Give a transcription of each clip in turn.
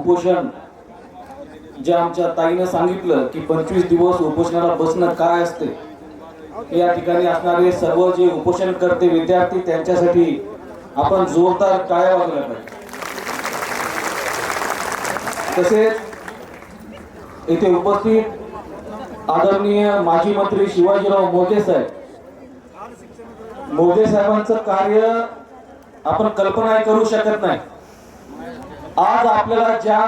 उपोषण. जे आमच्या ताईनं सांगितलं की पंचवीस दिवस उपोषणाला बसणं काय असते? या ठिकाणी असणारे सर्व जे उपोषण करते विद्यार्थी त्यांच्यासाठी आपण जोरदार टाळ्या वाजवल्या पाहिजे. तसेच येथे उपस्थित आदरणीय माजी मंत्री शिवाजीराव मोगे साहेब. मोगे साहेबांचं कार्य आपण कल्पनाही करू शकत नाही. आज आपल्याला ज्या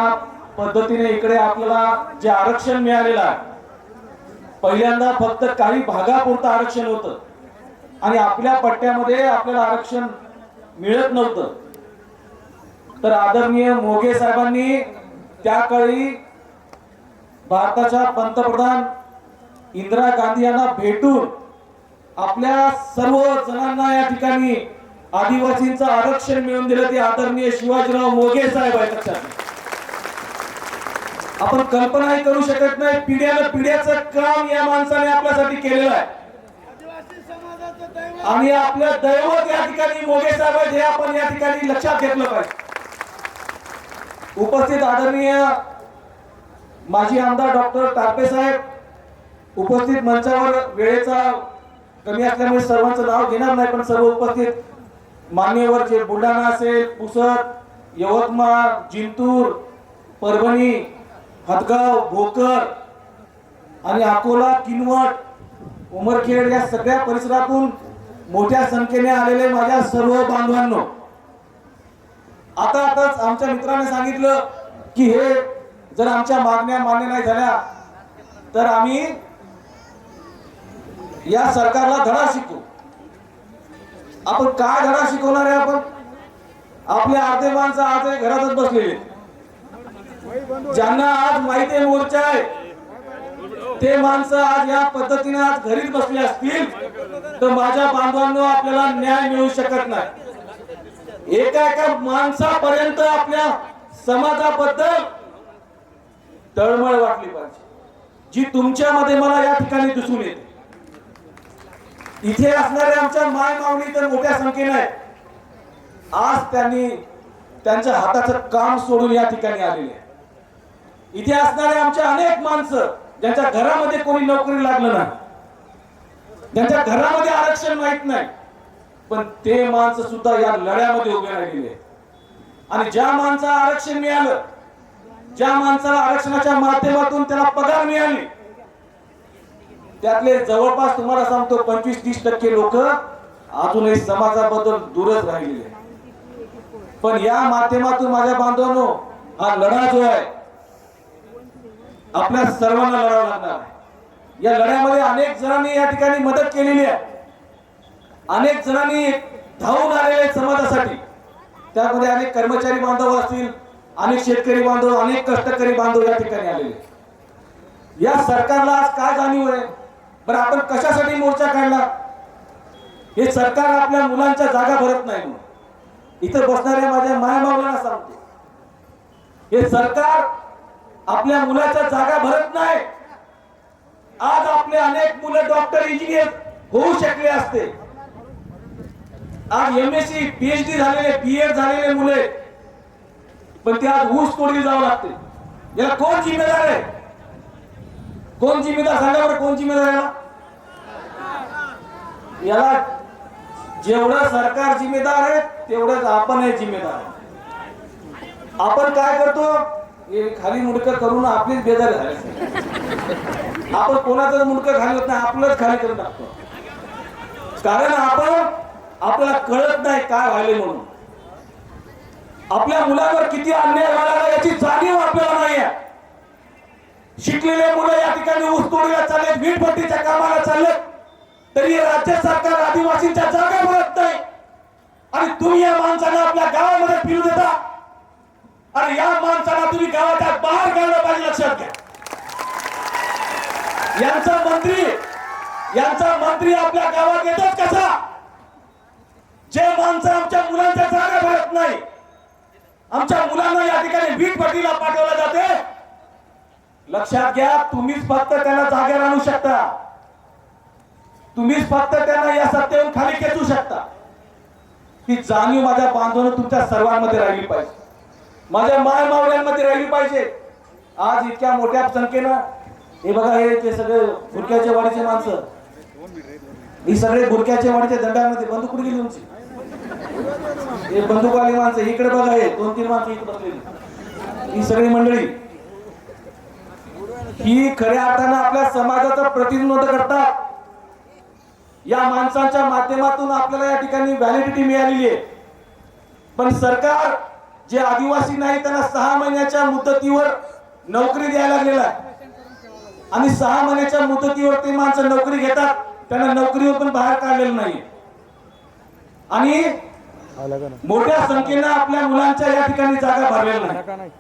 पद्धतीने इकडे आपल्याला जे आरक्षण मिळालेलं आहे पहिल्यांदा फक्त काही भागापुरतं आरक्षण होतं. आणि आपल्या पट्ट्यामध्ये आपल्याला आरक्षण मिळत नव्हतं. तर आदरणीय मोगे साहेबांनी त्या काळी भारताच्या पंतप्रधान इंदिरा गांधी यांना भेटून आपल्या सर्व जणांना या ठिकाणी आदिवासींचं आरक्षण मिळवून दिलं ते आदरणीय शिवाजीराव मोगे साहेब आहे लक्षात आपण कल्पनाही करू शकत नाही पिढ्यानं पिढ्याचं काम या माणसाने आपल्यासाठी केलेलं आहे. आणि आपलं दैवत या ठिकाणी मोगे साहेब आहेत हे आपण या ठिकाणी लक्षात घेतलं पाहिजे. उपस्थित आदरणीय माजी आमदार डॉक्टर टापे साहेब उपस्थित मंचावर वेळेचा कमी असल्यामुळे सर्वांचं नाव घेणार नाही पण सर्व उपस्थित मान्यवर जे बुलढाणा असेल पुसद यवतमाळ जिंतूर परभणी हदगाव भोकर आणि अकोला किनवट उमरखेड या सगळ्या परिसरातून मोठ्या संख्येने आलेले माझ्या सर्व बांधवांनो. आता आताच आमच्या मित्राने सांगितलं की हे जर आमच्या मागण्या मान्य नाही झाल्या तर आम्ही या सरकारला धडा शिकू. आपण काय धडा शिकवणार आहे आपण? आपले अर्धे माणसं आज घरातच बसलेले ज्यांना आज माहिती आहे मोर्चा आहे ते माणसं आज या पद्धतीने आज घरीच बसले असतील तर माझ्या बांधवांना आपल्याला न्याय मिळू शकत नाही. एका एका माणसापर्यंत आपल्या समाजाबद्दल तळमळ वाटली पाहिजे जी तुमच्यामध्ये मला या ठिकाणी दिसून येते. इथे असणाऱ्या आमच्या माय मावणी तर मोठ्या संख्येने आहेत. आज त्यांनी त्यांच्या हाताचं काम सोडून या ठिकाणी आलेले आहे इथे असणारे आमचे अनेक माणसं ज्यांच्या घरामध्ये कोणी नोकरी लागलं नाही. ज्यांच्या घरामध्ये आरक्षण माहीत नाही. पण ते माणसं सुद्धा या लढ्यामध्ये उभे राहिलेले आणि ज्या माणसाला आरक्षण मिळालं ज्या माणसाला आरक्षणाच्या माध्यमातून त्याला पगार मिळाली त्यातले जवळपास तुम्हाला सांगतो पंचवीस तीस टक्के लोक अजूनही समाजाबद्दल दूरच राहिलेले पण या माध्यमातून माझ्या बांधवांनो हा लढा जो आहे आपल्या सर्वांना लढावा लागणार आहे. या लढ्यामध्ये अनेक जणांनी या ठिकाणी मदत केलेली आहे. अनेक जणांनी धावून आलेले समाजासाठी. त्यामध्ये अनेक कर्मचारी बांधव असतील अनेक शेतकरी बांधव अनेक कष्टकरी बांधव या ठिकाणी आलेले या सरकारला आज काय जाणीव आहे? बरं आपण कशासाठी मोर्चा काढला? हे सरकार आपल्या मुलांच्या जागा भरत नाही म्हणून. इथं बसणाऱ्या माझ्या मायामावलांना सांगतो. हे सरकार आपल्या मुलाच्या जागा भरत नाही. आज आपले अनेक मुलं डॉक्टर इंजिनियर होऊ शकले असते. आज एम एस सी पीएचडी झालेले बी एड झालेले मुले. पण ते आज ऊस तोडली जावं लागते. याला कोण जिम्मेदार आहे? कोण जिम्मेदार? सांगा बरं कोण जिम्मेदार याला? याला जेवढं सरकार जिम्मेदार आहे तेवढंच आपणही जिम्मेदार आहे. आपण काय करतो? हे खाली मुडकं करून आपलीच बेजार झाली आपण कोणाचं मुडकं खाली होत नाही आपलंच खाली करून टाकतो. कारण आपण आपल्याला कळत नाही काय व्हायले म्हणून. आपल्या मुलावर किती अन्याय व्हायला याची जाणीव आपल्याला नाही आहे शिकलेले मुलं या ठिकाणी ऊस तोडीला चाललेत वीटभट्टीच्या कामाला चाललेत. तरी राज्य सरकार आदिवासींच्या जागा भरत नाही. आणि तुम्ही या माणसांना आपल्या गावामध्ये फिरू देता. आणि या माणसाला तुम्ही गावाच्या बाहेर काढलं पाहिजे लक्षात घ्या. यांचा मंत्री यांचा मंत्री आपल्या गावात येतात कसा? जे माणसं आमच्या मुलांच्या जागा भरत नाही आमच्या मुलांना या ठिकाणी वीट पाठवलं जाते. लक्षात घ्या तुम्हीच फक्त त्यांना जागेवर आणू शकता. तुम्हीच फक्त त्यांना या सत्तेवर खाली खेचू शकता. ही जाणीव माझ्या बांधवनं तुमच्या सर्वांमध्ये राहिली पाहिजे. माझ्या माय मावळ्यांमध्ये राहिली पाहिजे. आज इतक्या मोठ्या संख्येनं हे बघा हे ते सगळे गुरक्याच्या वाडीचे माणसं. ही सगळे गुरक्याच्या वाडीच्या दंडामध्ये बंदूक कुठे गेली तुमची? हे बंदूकवाली माणसं इकडे बघा हे दोन तीन माणसं इकडे बसलेली. ही सगळी मंडळी ही खऱ्या अर्थानं आपल्या समाजाचं प्रतिनिधित्व करतात. या माणसांच्या माध्यमातून आपल्याला या ठिकाणी व्हॅलिडिटी मिळालेली आहे. पण सरकार जे आदिवासी नाही त्यांना सहा महिन्याच्या मुदतीवर नोकरी द्यायला लागलेला आहे. आणि सहा महिन्याच्या मुदतीवर ते माणसं नोकरी घेतात त्यांना नोकरीवर पण बाहेर काढलेलं नाही आणि मोठ्या संख्येनं आपल्या मुलांच्या या ठिकाणी जागा भरलेल्या नाही.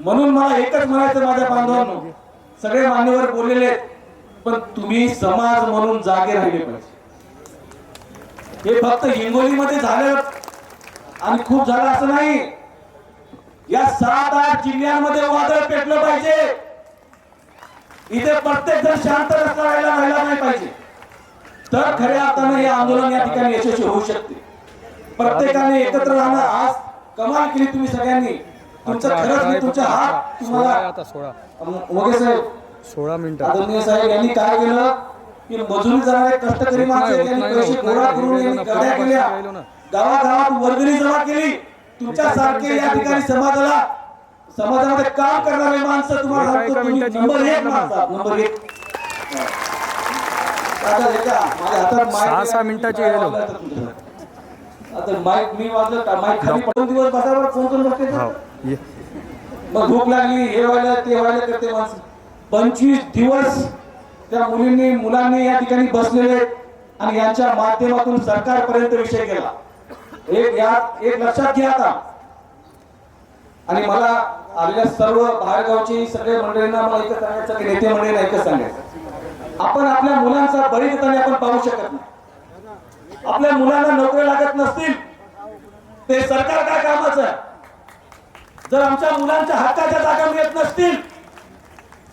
म्हणून मला एकच म्हणायचं माझ्या बांधवांनो. सगळे मान्यवर बोललेले आहेत पण तुम्ही समाज म्हणून जागे राहिले पाहिजे. हे फक्त हिंगोलीमध्ये झालं आणि खूप झालं असं नाही. या सात आठ जिल्ह्यांमध्ये वादळ पेटलं पाहिजे. इथे प्रत्येक जण शांत रस्ता राहायला राहिला नाही पाहिजे. तर खऱ्या अर्थानं हे आंदोलन या ठिकाणी यशस्वी होऊ शकते. प्रत्येकाने एकत्र राहणं आज कमाल केली तुम्ही सगळ्यांनी. तुमचं खरंच मी तुमचा हात सोळा आहे तुम्हाला आता सोळा वगे साहेब सोळा मिनिटं. आदरणीय साहेब यांनी काय केलं? की मजुरी जाणारे कष्टकरी माणसं त्यांनी पैसे गोळा करून यांनी गाड्या केल्या? गावागावात वर्गणी जमा केली. तुमच्यासारखे या ठिकाणी समाजाला समाजामध्ये काम करणारे माणसं तुम्हाला सांगतो तुम्ही नंबर एक योजना माणसं आहात, नंबर एक आता सहा- सहा मिनिटाची माईक मी वाजलं माईक खाली पडून दिवस बसावर फोन करून बसते मग भूक लागली हे व्हायला ते व्हायला करते माणसं. पंचवीस दिवस त्या मुलींनी मुलांनी या ठिकाणी बसलेले आणि यांच्या माध्यमातून सरकारपर्यंत विषय केला. एक या एक लक्षात घ्या आता. आणि मला आलेल्या सर्व बाहेरगावची सगळे मंडळींना मला एकच सांगायचं की नेते मंडळींना एकच सांगायचं आपण आपल्या मुलांचा बळी देताना आपण पाहू शकत नाही. आपल्या मुलांना नोकरी लागत नसतील ते सरकार काय कामाचं आहे? जर आमच्या मुलांच्या हक्काच्या जागा मिळत नसतील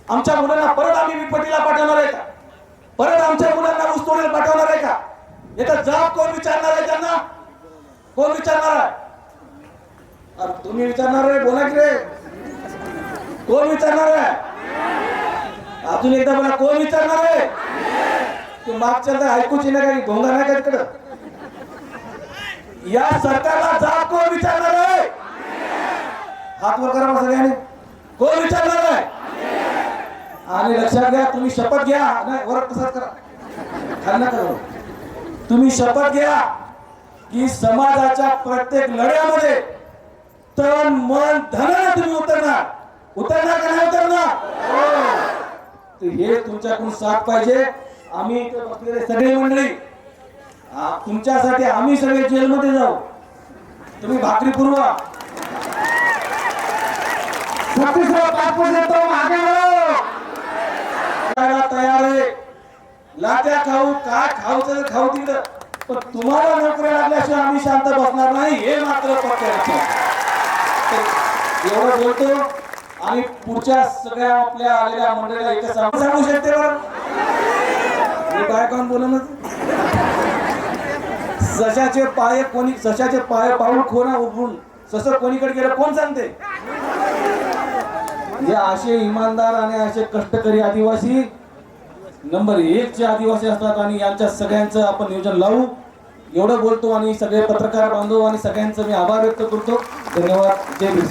आमच्या मुलांना परत आम्ही विपटीला पाठवणार आहे का? परत आमच्या मुलांना ऊसतोडीला पाठवणार आहे का? याचा जबाब कोण विचारणार आहे त्यांना? कोण विचारणार आहे? अरे तुम्ही विचारणार आहे बोला की रे. कोण विचारणार आहे? अजून एकदा मला कोण विचारणार आहे? तू मागच्या तर ऐकूच येणार काही भोंगा नाही का तिकडं? या सरकारला जाब कोण विचारणार आहे? हात वर करा बा सगळ्यांनी कोण विचारणार नाही आणि लक्षात घ्या तुम्ही शपथ घ्या. नाही वर तसाच करा. खाल्ला नका करू. तुम्ही शपथ घ्या की समाजाच्या प्रत्येक लढ्यामध्ये तन मन धन तुम्ही उतरणार. उतरणार का नाही उतरणार? हे तुमच्याकडून साथ पाहिजे. आम्ही सगळे मंडळी. तुमच्यासाठी आम्ही सगळे जेलमध्ये जाऊ. तुम्ही भाकरी पुरवा. छत्तीसगड पासपोर्ट देतो मागे तयार आहे. लाट्या खाऊ काय खाऊचं तर खाऊ तिकडं पण तुम्हाला नोकरी लागल्याशिवाय आम्ही शांत बसणार नाही हे मात्र पक्क लक्षात. एवढं बोलतो. आणि पुढच्या सगळ्या आपल्या आलेल्या मंडळीला एकच सांगू शकते बरं मी काय काम बोलणं सशाचे पाय कोणी सशाचे पाय पाऊल खोना उघडून सस कोणीकडे गेलं कोण सांगते? हे असे इमानदार आणि असे कष्टकरी आदिवासी नंबर एक चे आदिवासी असतात आणि यांच्या सगळ्यांचं आपण नियोजन लावू. एवढं बोलतो आणि सगळे पत्रकार बांधव आणि सगळ्यांचं मी आभार व्यक्त करतो. धन्यवाद. जय भीम.